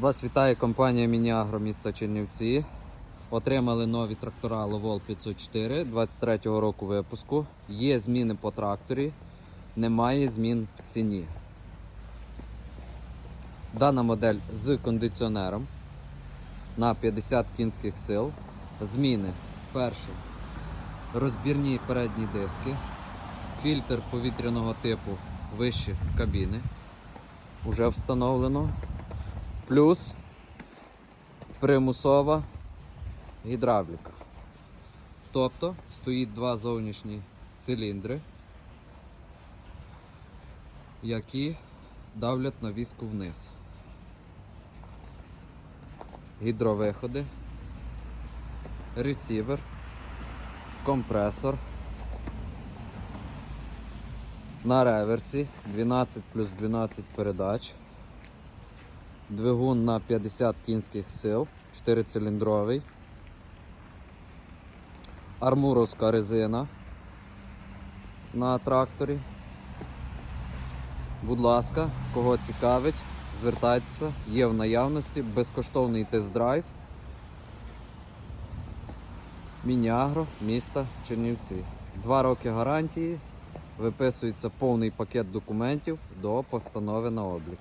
Вас вітає компанія Мініагро міста Чернівці. Отримали нові трактора Ловол 504 23-го року випуску. Є зміни по тракторі, немає змін в ціні. Дана модель з кондиціонером на 50 кінських сил. Зміни. Перше. Розбірні передні диски. Фільтр повітряного типу вище кабіни. Уже встановлено. Плюс примусова гідравліка. Тобто стоїть два зовнішні циліндри, які давлять на віску вниз. Гідровиходи, ресівер, компресор. На реверсі 12 плюс 12 передач. Двигун на 50 кінських сил, 4-циліндровий. Армуровська резина на тракторі. Будь ласка, кого цікавить, звертайтеся, є в наявності, безкоштовний тест-драйв. Мініагро, міста Чернівці. Два роки гарантії. Виписується повний пакет документів до постанови на облік.